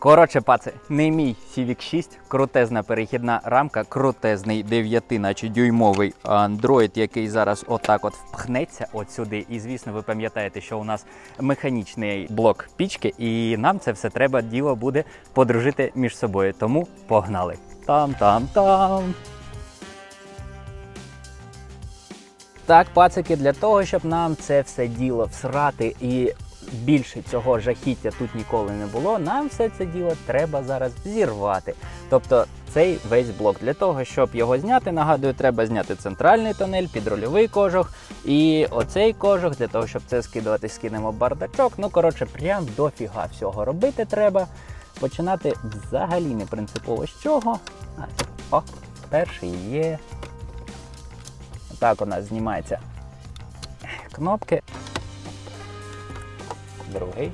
Коротше, паци, не мій Civic 6, крутезна перехідна рамка, крутезний 9, наче дюймовий Android, який зараз отак от впхнеться от сюди. І звісно, ви пам'ятаєте, що у нас механічний блок пічки, і нам це все треба діло буде подружити між собою. Тому погнали. Там-там-там. Так, пацики, для того, щоб нам це все діло всрати і більше цього жахіття тут ніколи не було, нам все це діло треба зараз зірвати. Тобто цей весь блок. Для того, щоб його зняти, нагадую, треба зняти центральний тунель, підрульовий кожух і оцей кожух. Для того, щоб це скидувати, скинемо бардачок. Ну, коротше, прям дофіга всього робити треба. Починати взагалі не принципово з чого. А, О, перший є. Так у нас знімаються кнопки. Другий.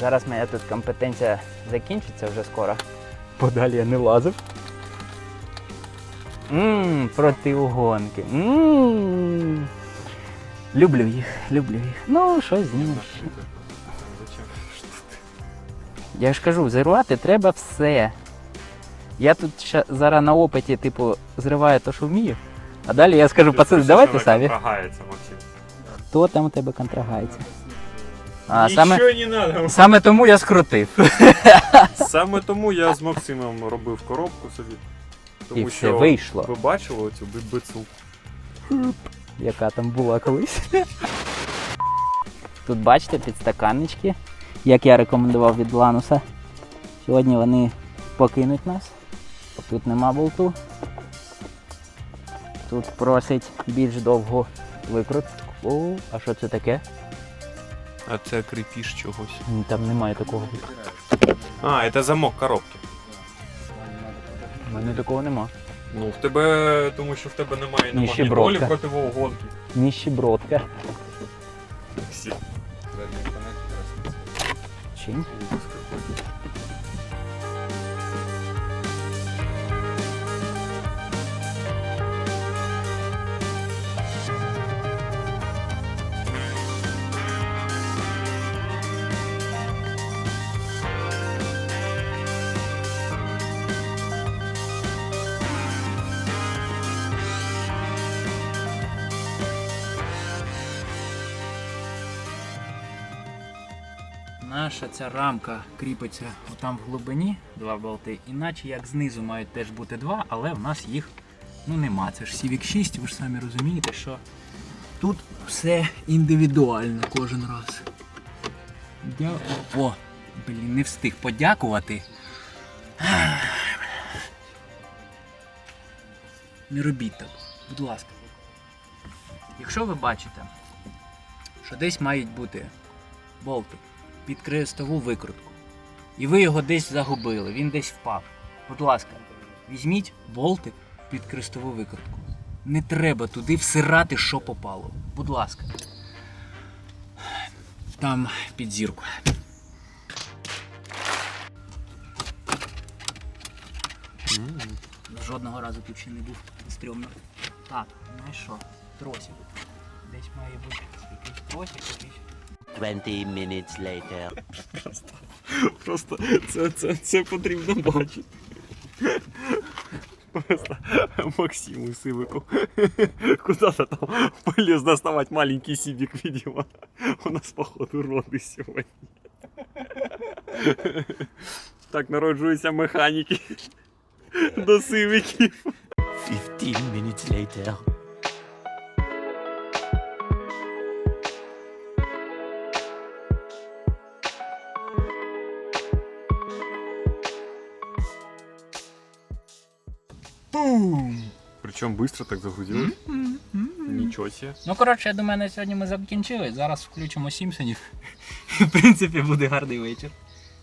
Зараз моя тут компетенція закінчиться вже скоро. Подалі я не лазив. Ммм, протиугонки. Ммм. Люблю їх, люблю їх. Ну, щось знімеш. Я ж кажу, зірвати треба все. Я тут ще зараз на опиті, типу, зриваю те, що вмію. А далі я скажу, пацани, давайте самі. Максим. Хто там у тебе контрагається? А, Нічого саме, не надо. саме тому я скрутив. Саме тому я з Максимом робив коробку собі. Тому І все що вийшло. ви бачили оцю бицу? яка там була колись. Тут бачите підстаканнички, як я рекомендував від Лануса. Сьогодні вони покинуть нас. Тут нема болту. Тут просить більш довгу викрутку. О, а що це таке? А це крепіш чогось. Ні, Там немає такого. А, це замок коробки. У мене такого нема. Ну, в тебе, тому що в тебе немає на Ніщебродка. магнітолі противоугонки. Ніщебродка. Чим? Наша ця рамка кріпиться отам в глибині, два болти, іначе як знизу мають теж бути два, але в нас їх ну нема. Це ж Civic 6, ви ж самі розумієте, що тут все індивідуально кожен раз. Дя... О, блін, не встиг подякувати. Не робіть так, будь ласка. Якщо ви бачите, що десь мають бути болтик під крестову викрутку. І ви його десь загубили, він десь впав. Будь ласка, візьміть болтик під крестову викрутку. Не треба туди всирати, що попало. Будь ласка. Там під зірку. Жодного разу тут ще не був стрьомно. Так, знаєш що? Тросик. Десь має бути якийсь тросик, якийсь. 20 minutes later. Просто це, це, це потрібно бачити. Просто Максиму Сивику куда-то там полез доставать маленький сибик, видимо. У нас, походу, роды сьогодні. Так народжуються механіки до сивиків. 15 minutes later. Причому швидко так загрузилось. Нічого себе. Ну, коротше, я думаю, на сьогодні ми закінчили. Зараз включимо Сімпсонів. В принципі, буде гарний вечір.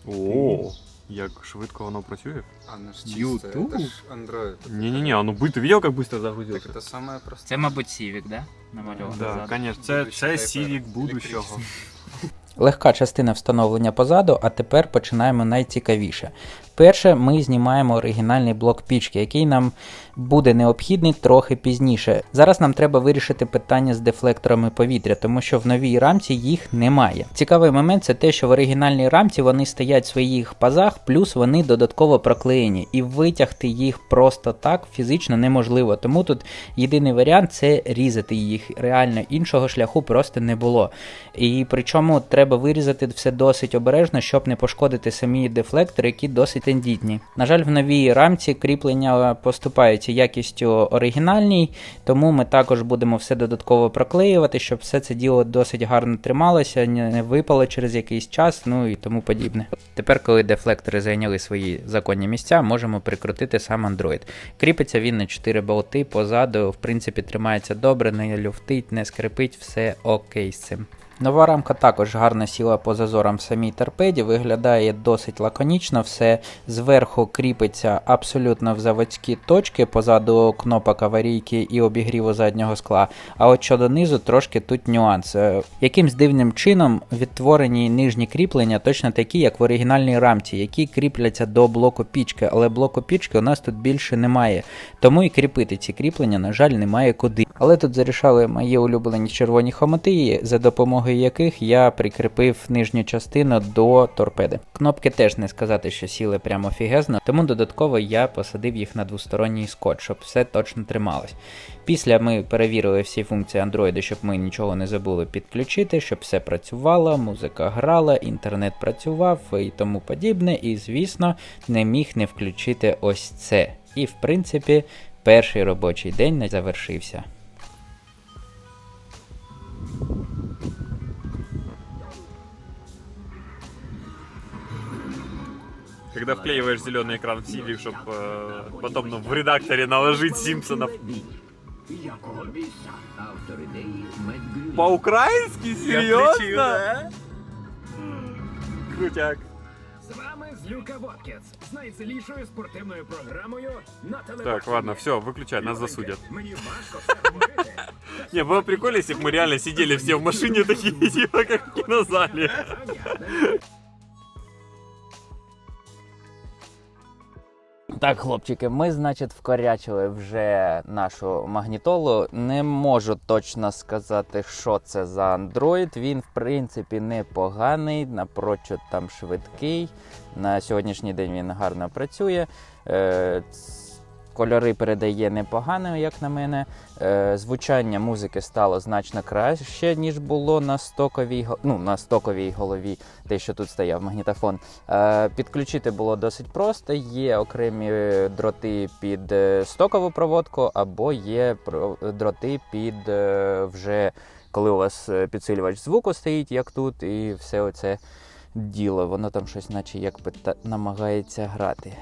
О, як швидко воно працює. Оно ж YouTube? чистое, это ж Android. Не-не-не, а ну ты видел, как быстро Так загрузился? это самое простое. Це, мабуть, Сівік, да? Намальований Да, ззаду. конечно. Це, Будущий це iPad Civic будущого. електричний. Легка частина встановлення позаду, а тепер починаємо найцікавіше. Перше, ми знімаємо оригінальний блок пічки, який нам буде необхідний трохи пізніше. Зараз нам треба вирішити питання з дефлекторами повітря, тому що в новій рамці їх немає. Цікавий момент це те, що в оригінальній рамці вони стоять в своїх пазах, плюс вони додатково проклеєні, і витягти їх просто так фізично неможливо. Тому тут єдиний варіант це різати їх. Реально іншого шляху просто не було. І причому треба вирізати все досить обережно, щоб не пошкодити самі дефлектори, які досить тендітні. На жаль, в новій рамці кріплення поступаються якістю оригінальній, тому ми також будемо все додатково проклеювати, щоб все це діло досить гарно трималося, не випало через якийсь час, ну і тому подібне. Тепер, коли дефлектори зайняли свої законні місця, можемо прикрутити сам Android. Кріпиться він на 4 болти позаду, в принципі, тримається добре, не люфтить, не скрипить, все окей з цим. Нова рамка також гарно сіла по зазорам в самій торпеді, виглядає досить лаконічно, все зверху кріпиться абсолютно в заводські точки, позаду кнопок аварійки і обігріву заднього скла. А от щодо низу, трошки тут нюанс. Е, Якимсь дивним чином відтворені нижні кріплення точно такі, як в оригінальній рамці, які кріпляться до блоку пічки, але блоку пічки у нас тут більше немає. Тому і кріпити ці кріплення, на жаль, немає куди. Але тут зарішали мої улюблені червоні хомоти, за допомогою яких я прикріпив нижню частину до торпеди. Кнопки теж не сказати, що сіли прямо фігезно, тому додатково я посадив їх на двосторонній скотч, щоб все точно трималось. Після ми перевірили всі функції Android, щоб ми нічого не забули підключити, щоб все працювало, музика грала, інтернет працював і тому подібне. І звісно, не міг не включити ось це. І в принципі, перший робочий день не завершився. Когда вклеиваешь зеленый экран в Сири, чтобы потом ну, в редакторе наложить Симпсонов. По-украински? Серьезно? Крутяк. З вами Злюка Воткінс з найсилішою спортивною програмою на телебаченні. Так, ладно, все, выключай, нас засудят. Мені важко все говорити. Не, было прикольно, если бы мы реально сидели все в машине такие, типа, как в кинозале. Так, хлопчики, ми, значить, вкорячили вже нашу магнітолу. Не можу точно сказати, що це за Android. Він, в принципі, непоганий, напрочуд там швидкий. На сьогоднішній день він гарно працює. Кольори передає непогано, як на мене. Е, звучання музики стало значно краще, ніж було на стоковій, ну, на стоковій голові, те, що тут стояв магнітофон. Е, Підключити було досить просто. Є окремі дроти під е, стокову проводку, або є дроти під вже коли у вас підсилювач звуку стоїть, як тут, і все оце діло. Воно там щось, наче як намагається грати.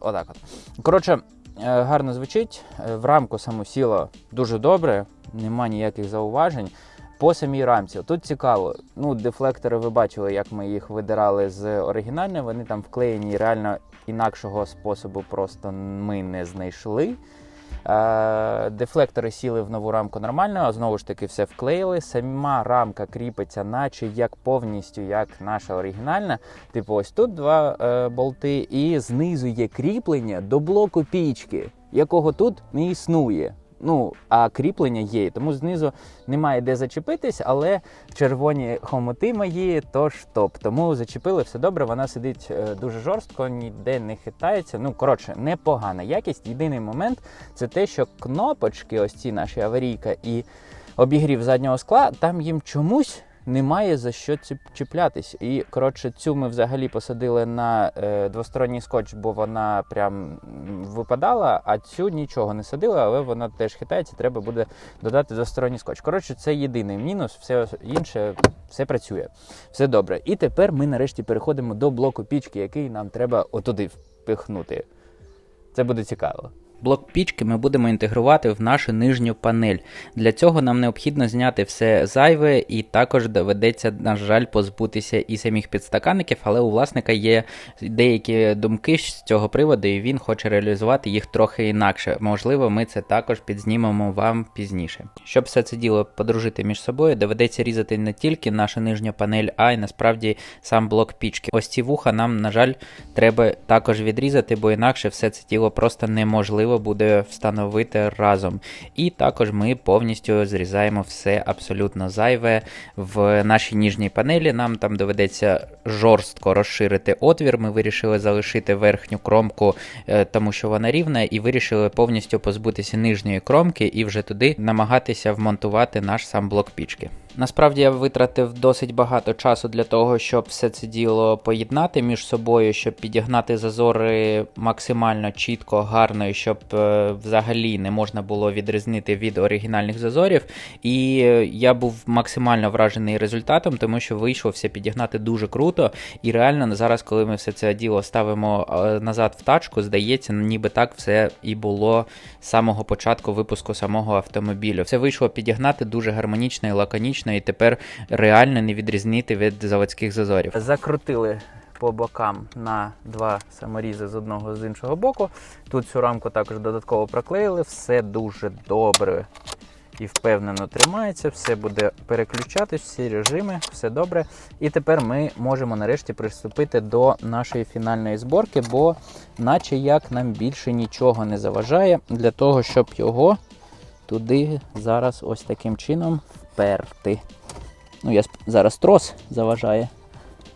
Отак от. Коротше, гарно звучить. Е, В рамку саму сіло дуже добре, нема ніяких зауважень. По самій рамці. Тут цікаво. Ну, дефлектори ви бачили, як ми їх видирали з оригінальної. Вони там вклеєні реально інакшого способу просто ми не знайшли. Е, Дефлектори сіли в нову рамку нормально, знову ж таки все вклеїли. Сама рамка кріпиться, наче як повністю, як наша оригінальна. Типу, ось тут два е, болти, і знизу є кріплення до блоку пічки, якого тут не існує. Ну, а кріплення є, тому знизу немає де зачепитись, але червоні хомоти мої, тож топ. Тому зачепили все добре. Вона сидить е, дуже жорстко, ніде не хитається. Ну, коротше, непогана якість. Єдиний момент це те, що кнопочки, ось ці наші аварійка і обігрів заднього скла, там їм чомусь. Немає за що чіплятись. І коротше, цю ми взагалі посадили на е, двосторонній скотч, бо вона прям випадала, а цю нічого не садили, але вона теж хитається, треба буде додати двосторонній скотч. Коротше, це єдиний мінус, все інше все працює. Все добре. І тепер ми нарешті переходимо до блоку пічки, який нам треба отуди впихнути. Це буде цікаво. Блок пічки ми будемо інтегрувати в нашу нижню панель. Для цього нам необхідно зняти все зайве, і також доведеться, на жаль, позбутися і самих підстаканників, але у власника є деякі думки з цього приводу, і він хоче реалізувати їх трохи інакше. Можливо, ми це також підзнімемо вам пізніше. Щоб все це діло подружити між собою, доведеться різати не тільки нашу нижню панель, а й насправді сам блок пічки. Ось ці вуха нам, на жаль, треба також відрізати, бо інакше все це діло просто неможливо буде встановити разом. І також ми повністю зрізаємо все абсолютно зайве в нашій ніжній панелі. Нам там доведеться жорстко розширити отвір. Ми вирішили залишити верхню кромку, е, тому що вона рівна, і вирішили повністю позбутися нижньої кромки і вже туди намагатися вмонтувати наш сам блок пічки. Насправді я витратив досить багато часу для того, щоб все це діло поєднати між собою, щоб підігнати зазори максимально чітко, гарно, і щоб е, взагалі не можна було відрізнити від оригінальних зазорів. І е, я був максимально вражений результатом, тому що вийшло все підігнати дуже круто. І реально зараз, коли ми все це діло ставимо е, назад в тачку, здається, ніби так все і було з самого початку випуску самого автомобілю. Все вийшло підігнати дуже гармонічно і лаконічно, і тепер реально не відрізнити від заводських зазорів. Закрутили по бокам на два саморізи з одного з іншого боку. Тут цю рамку також додатково проклеїли, все дуже добре і впевнено тримається, все буде переключатись, всі режими, все добре. І тепер ми можемо нарешті приступити до нашої фінальної зборки, бо наче як нам більше нічого не заважає для того, щоб його туди зараз ось таким чином вперти. Ну, я зараз трос заважає.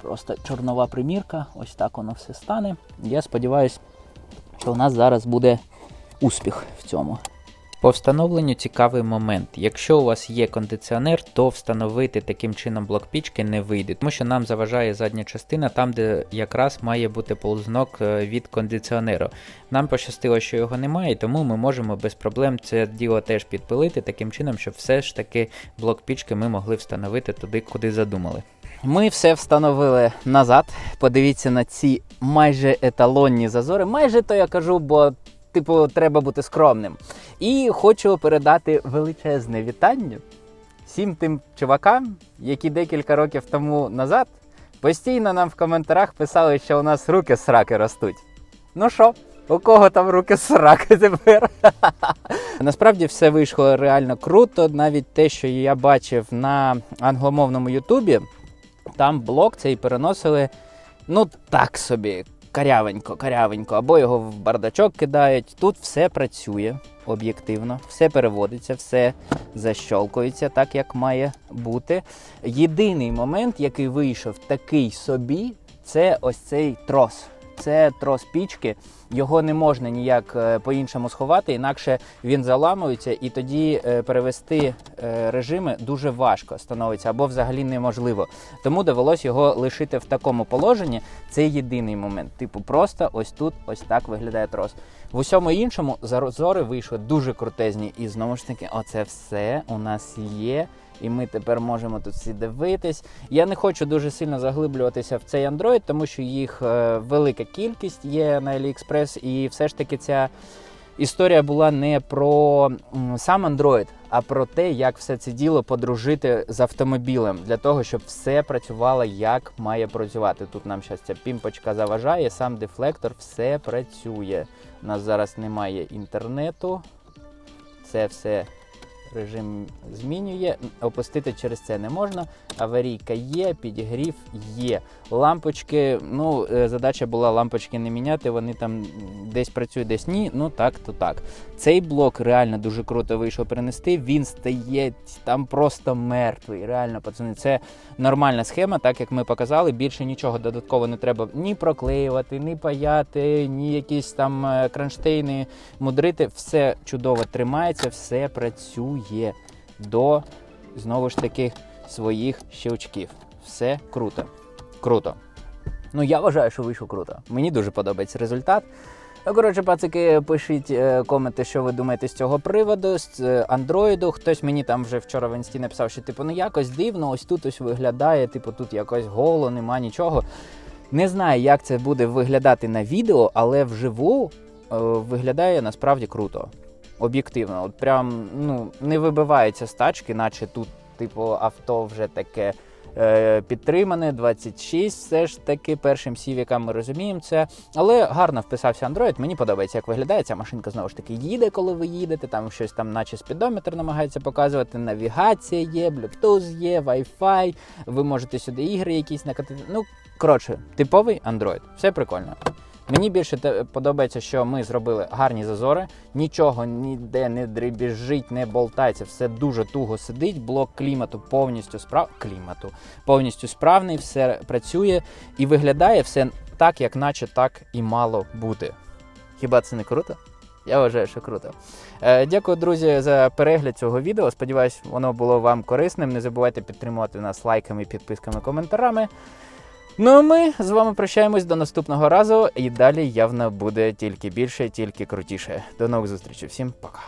Просто чорнова примірка, ось так воно все стане. Я сподіваюся, що у нас зараз буде успіх в цьому. По встановленню цікавий момент. Якщо у вас є кондиціонер, то встановити таким чином блок пічки не вийде, тому що нам заважає задня частина там, де якраз має бути ползнок е, від кондиціонеру. Нам пощастило, що його немає, тому ми можемо без проблем це діло теж підпилити таким чином, щоб все ж таки блок пічки ми могли встановити туди, куди задумали. Ми все встановили назад. Подивіться на ці майже еталонні зазори. Майже то я кажу, бо типу треба бути скромним. І хочу передати величезне вітання всім тим чувакам, які декілька років тому назад постійно нам в коментарях писали, що у нас руки сраки ростуть. Ну що, у кого там руки сраки тепер? Насправді все вийшло реально круто. Навіть те, що я бачив на англомовному Ютубі, там блок цей переносили, ну так собі, карявенько, карявенько, або його в бардачок кидають. Тут все працює об'єктивно, все переводиться, все защолкується так, як має бути. Єдиний момент, який вийшов такий собі, це ось цей трос. Це трос пічки, його не можна ніяк е, по-іншому сховати, інакше він заламується, і тоді е, перевести е, режими дуже важко становиться або взагалі неможливо. Тому довелось його лишити в такому положенні. Це єдиний момент. Типу, просто ось тут, ось так виглядає трос. В усьому іншому зазори вийшли дуже крутезні. І знову ж таки, оце все у нас є. І ми тепер можемо тут всі дивитись. Я не хочу дуже сильно заглиблюватися в цей Android, тому що їх е, велика кількість є на AliExpress, і все ж таки ця історія була не про сам Android, а про те, як все це діло подружити з автомобілем, для того, щоб все працювало як має працювати. Тут нам зараз ця пімпочка заважає, сам дефлектор, все працює. У нас зараз немає інтернету. Це все режим змінює. Опустити через це не можна. Аварійка є, підігрів є. Лампочки, ну, е, задача була лампочки не міняти, вони там десь працюють, десь ні. Ну так, то так. Цей блок реально дуже круто вийшов перенести. Він стає там просто мертвий. Реально, пацани, це нормальна схема, так як ми показали. Більше нічого додатково не треба ні проклеювати, ні паяти, ні якісь там е, кронштейни мудрити. Все чудово тримається, все працює до знову ж таки своїх щелчків. Все круто. Круто. Ну, я вважаю, що вийшло круто. Мені дуже подобається результат. Ну, коротше, пацики, пишіть е, коменти, що ви думаєте з цього приводу, з е, андроїду. Хтось мені там вже вчора в інсті написав, що типу, ну якось дивно, ось тут ось виглядає, типу, тут якось голо, нема нічого. Не знаю, як це буде виглядати на відео, але вживу. виглядає насправді круто. Об'єктивно. От прям ну, не вибивається з тачки, наче тут, типу, авто вже таке е, підтримане, 26, все ж таки першим сівікам ми розуміємо це. Але гарно вписався Android. Мені подобається, як виглядає. Ця машинка знову ж таки їде, коли ви їдете. Там щось там, наче спідометр намагається показувати. Навігація є, Bluetooth є, Wi-Fi. Ви можете сюди ігри якісь накатити. Ну, коротше, типовий Android. Все прикольно. Мені більше подобається, що ми зробили гарні зазори, нічого ніде не дребіжить, не болтається, все дуже туго сидить. Блок клімату повністю справ... клімату повністю справний, все працює і виглядає все так, як наче так і мало бути. Хіба це не круто? Я вважаю, що круто. Е, дякую, друзі, за перегляд цього відео. Сподіваюсь, воно було вам корисним. Не забувайте підтримувати нас лайками, підписками, коментарами. Ну а ми з вами прощаємось до наступного разу, і далі явно буде тільки більше, тільки крутіше. До нових зустрічей. Всім пока.